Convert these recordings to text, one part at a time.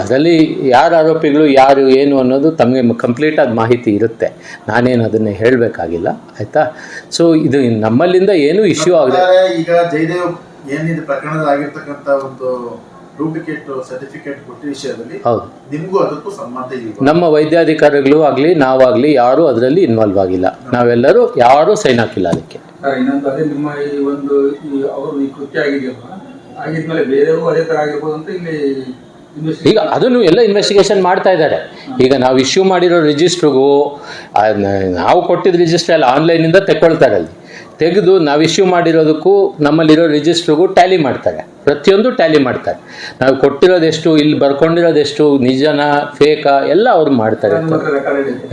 ಅದರಲ್ಲಿ ಯಾರು ಆರೋಪಿಗಳು ಯಾರು ಏನು ಅನ್ನೋದು ತಮಗೆ ಕಂಪ್ಲೀಟಾದ ಮಾಹಿತಿ ಇರುತ್ತೆ. ನಾನೇನು ಅದನ್ನೇ ಹೇಳಬೇಕಾಗಿಲ್ಲ ಆಯಿತಾ? ಸೊ ಇದು ನಮ್ಮಲ್ಲಿಂದ ಏನೂ ಇಶ್ಯೂ ಆಗದೆ ಈಗ ಜಯದೇವ್ ಏನಿದೆ ಪ್ರಕರಣದ ಆಗಿರ್ತಕ್ಕಂಥ ಒಂದು ಡೂಪ್ಲಿಕೇಟ್ ಸರ್ಟಿಫಿಕೇಟ್ ಕೊಟ್ಟ ವಿಷಯದಲ್ಲಿ ಹೌದು. ನಿಮ್ಗೂ ಅದಕ್ಕೂ ಸಂಬಂಧ ಇಲ್ಲ ನಮ್ಮ ವೈದ್ಯಾಧಿಕಾರಿಗಳು ಆಗಲಿ ನಾವಾಗಲಿ ಯಾರೂ ಅದರಲ್ಲಿ ಇನ್ವಾಲ್ವ್ ಆಗಿಲ್ಲ. ನಾವೆಲ್ಲರೂ ಯಾರೂ ಸೈನ್ ಹಾಕಿಲ್ಲ ಅದಕ್ಕೆ. ಸರ್ ಇನ್ನೊಂದು ಅದೇ ನಿಮ್ಮ ಈ ಒಂದು ಅವರು ಈ ಕೃತ್ಯ ಆಗಿದೆಯಲ್ಲ ಆಗಿದ್ಮೇಲೆ ಬೇರೆಯವರು ಅದೇ ತರ ಆಗಿರ್ಬೋದು ಅಂತ ಇಲ್ಲಿ ಈಗ ಅದನ್ನು ಎಲ್ಲ ಇನ್ವೆಸ್ಟಿಗೇಷನ್ ಮಾಡ್ತಾ ಇದ್ದಾರೆ. ಈಗ ನಾವು ಇಶ್ಯೂ ಮಾಡಿರೋ ರಿಜಿಸ್ಟ್ರಿಗೂ ನಾವು ಕೊಟ್ಟಿದ್ದ ರಿಜಿಸ್ಟ್ರ್ ಎಲ್ಲ ಆನ್ಲೈನಿಂದ ತೆಕ್ಕೊಳ್ತಾರೆ ಅಲ್ಲಿ ತೆಗೆದು ನಾವು ಇಶ್ಯೂ ಮಾಡಿರೋದಕ್ಕೂ ನಮ್ಮಲ್ಲಿರೋ ರಿಜಿಸ್ಟ್ರಿಗೂ ಟ್ಯಾಲಿ ಮಾಡ್ತಾರೆ. ಪ್ರತಿಯೊಂದು ಟ್ಯಾಲಿ ಮಾಡ್ತಾರೆ. ನಾವು ಕೊಟ್ಟಿರೋದೆಷ್ಟು ಇಲ್ಲಿ ಬರ್ಕೊಂಡಿರೋದೆಷ್ಟು ನಿಜನ ಫೇಕಾ ಎಲ್ಲ ಅವ್ರು ಮಾಡ್ತಾರೆ.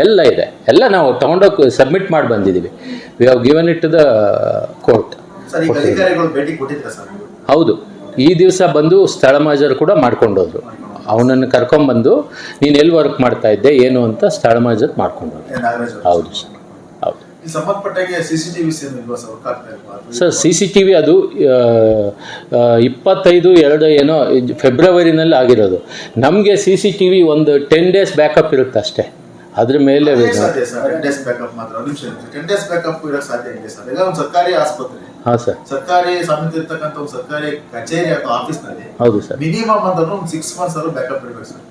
ಎಲ್ಲ ಇದೆ. ಎಲ್ಲ ನಾವು ತೊಗೊಂಡೋಗಿ ಸಬ್ಮಿಟ್ ಮಾಡಿ ಬಂದಿದ್ದೀವಿ. We have given it to the court ಹೌದು. ಈ ದಿವಸ ಬಂದು ಸ್ಥಳ ಮಾಜರು ಕೂಡ ಮಾಡ್ಕೊಂಡೋದ್ರು. ಅವನನ್ನು ಕರ್ಕೊಂಬಂದು ನೀನು ಎಲ್ಲಿ ವರ್ಕ್ ಮಾಡ್ತಾ ಇದ್ದೆ? ಏನು ಅಂತ ಸ್ಥಳ ಮಾಜರ್ ಮಾಡ್ಕೊಂಡೋದ್ರು. ಹೌದು ಸರ್. ಹೌದು. Sir? C C T V ಅದು ಇಪ್ಪತ್ತೈದು ಎರಡು ಏನೋ ಫೆಬ್ರವರಿನಲ್ಲಿ ಆಗಿರೋದು. ನಮಗೆ ಸಿ ಸಿ ಟಿ ವಿ ಒಂದು ಟೆನ್ ಡೇಸ್ ಬ್ಯಾಕಪ್ ಇರುತ್ತೆ ಅಷ್ಟೇ ಅದ್ರ ಮೇಲೆ ಸರ್ಕಾರಿ ಆಸ್ಪತ್ರೆ. ಹಾಂ ಸರ್. ಸರ್ಕಾರಿ ಸಮಿತಿ ಇರ್ತಕ್ಕಂಥ ಒಂದು ಸರ್ಕಾರಿ ಕಚೇರಿ ಅಥವಾ ಆಫೀಸ್ನಲ್ಲಿ ಹೌದು ಸರ್. ಮಿನಿಮಮ್ ಅಂದ್ರೆ ಒಂದು ಸಿಕ್ಸ್ ಮಂತ್ಸ್ ಆದ್ರೂ ಬ್ಯಾಕಪ್ ಇರಬೇಕು ಸರ್.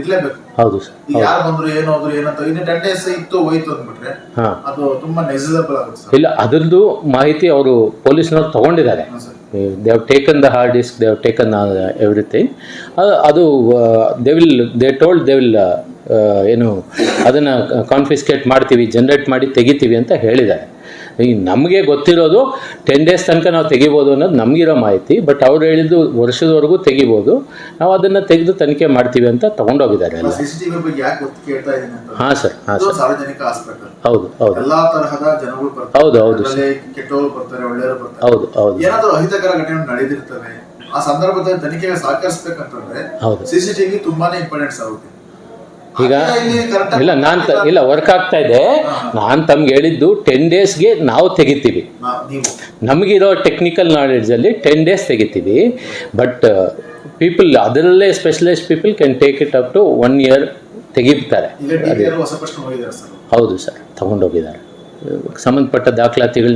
ಇರ್ಲೇಬೇಕು. ಹೌದು ಸರ್. ಯಾರು ಬಂದ್ರು ಏನು ಹೋದ್ರು ಏನಂತ ಇನ್ನು ಟೆನ್ ಡೇಸ್ ಇತ್ತು ಹೋಯ್ತು ಅಂದ್ಬಿಟ್ರೆ ಅದು ತುಂಬಾ ನೆಸಿಸಬಲ್ ಆಗುತ್ತೆ ಇಲ್ಲ ಅದರದ್ದು ಮಾಹಿತಿ ಅವರು ಪೊಲೀಸ್ನವ್ರು ತಗೊಂಡಿದ್ದಾರೆ. They have taken the hard disk they have taken everything ಅದು they will they told they will ಏನು ಅದನ್ನು ಕಾನ್ಫಿಸ್ಕೇಟ್ ಮಾಡ್ತೀವಿ ಜನ್ರೇಟ್ ಮಾಡಿ ತೆಗಿತೀವಿ ಅಂತ ಹೇಳಿದ್ದಾರೆ. ಈ ನಮಗೆ ಗೊತ್ತಿರೋದು ಟೆನ್ ಡೇಸ್ ತನಕ ನಾವು ತೆಗಿಬೋದು ಅನ್ನೋದು ನಮಗಿರೋ ಮಾಹಿತಿ ಬಟ್ ಅವ್ರು ಹೇಳಿದ್ದು ವರ್ಷದವರೆಗೂ ತೆಗಿಬೋದು. ನಾವು ಅದನ್ನು ತೆಗೆದು ತನಿಖೆ ಮಾಡ್ತೀವಿ ಅಂತ ತೊಗೊಂಡೋಗಿದ್ದಾರೆ ಎಲ್ಲ. ಹಾಂ ಸರ್ ಹಾಂ ಸರ್. ಹೌದು ಹೌದು. ಎಲ್ಲಾ ತರಹದ ಜನಗಳು ಹೌದು, ಹೌದು ಹೌದು ಹೌದು ಆ ಸಂದರ್ಭದಲ್ಲಿ ತನಿಖೆಗೆ ಸಹಕರಿಸಬೇಕಂತಂದ್ರೆ ಹೌದು. ಸಿಸಿಟಿವಿ ತುಂಬಾನೇ ಇಂಪಾರ್ಟೆಂಟ್ ಆಗುತ್ತೆ ಈಗ ಇಲ್ಲಿ ನಾನು ಇಲ್ಲ ವರ್ಕ್ ಆಗ್ತಾ ಇದೆ. ನಾನು ತಮ್ಗೆ ಹೇಳಿದ್ದು ಟೆನ್ ಡೇಸ್ಗೆ ನಾವು ತೆಗಿತೀವಿ. ನಮಗಿರೋ ಟೆಕ್ನಿಕಲ್ ನಾಲೆಡ್ಜಲ್ಲಿ ಟೆನ್ ಡೇಸ್ ತೆಗಿತೀವಿ. ಬಟ್ ಪೀಪಲ್ ಅದರಲ್ಲೇ specialised people can take it up to one year ತೆಗಿತಾರೆ. ಹೌದು ಸರ್ ತಗೊಂಡೋಗಿದ್ದಾರೆ. ಸಂಬಂಧಪಟ್ಟ ದಾಖಲಾತಿಗಳು